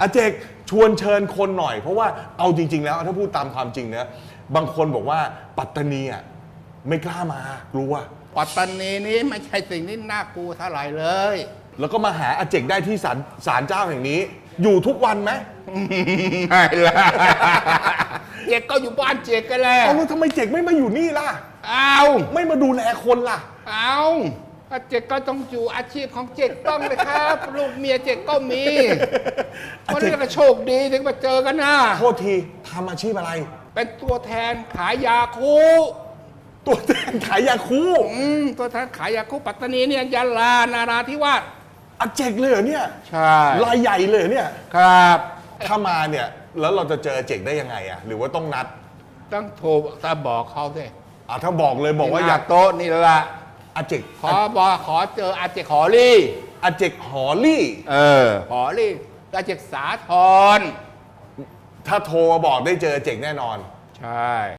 อาเจกชวนเชิญคนหน่อย เพราะว่าเอาจริง ๆ แล้วถ้าพูดตามความจริงนะบางคนบอกว่าปัตตานีอะไม่กล้ามากลัว ปัตตานีนี้ไม่ใช่สิ่งที่น่ากลัวเท่าไหร่เลย แล้วก็มาหาอาเจกได้ที่ศาลศาลเจ้าแห่งนี้ อยู่ทุกวันไหมไม่ละเจกก็อยู่บ้านเจกกันแหละเอาแล้วทำไมเจกไม่มาอยู่นี่ล่ะ เอาไม่มาดูแลคนล่ะ เอา ก็เจกก็ต้องอยู่อาชีพของเจกต้องเลยครับ ลูกเมียเจกก็มีอาเพราะเจกนี่ก็โชคดีถึงมาเจอกันนะโทษทีทำอาชีพอะไร เป็นตัวแทนขายยาคูตัวแทนขายยาคูอืมตัวแทนขายยาคูปัตตานีเนี่ยยาลานาราธิวาสอาเจกเลยเหรอเนี่ยใช่รายใหญ่เลยเหรอเนี่ยครับถ้ามาเนี่ย แล้วเราจะเจออาเจกได้ยังไงอะหรือว่าต้องนัดต้องโทรตาบอกเขาสิอะถ้าบอกเลยบอกว่าอยากหน้โต๊ะนี่ละ อาเจกขอบอกขอเจออาเจกขอรี่อาเจกหอลี่ เออ ขอรี่อาเจกสาทรถ้าโทรมาบอกได้เจออาเจกแน่นอน ใช่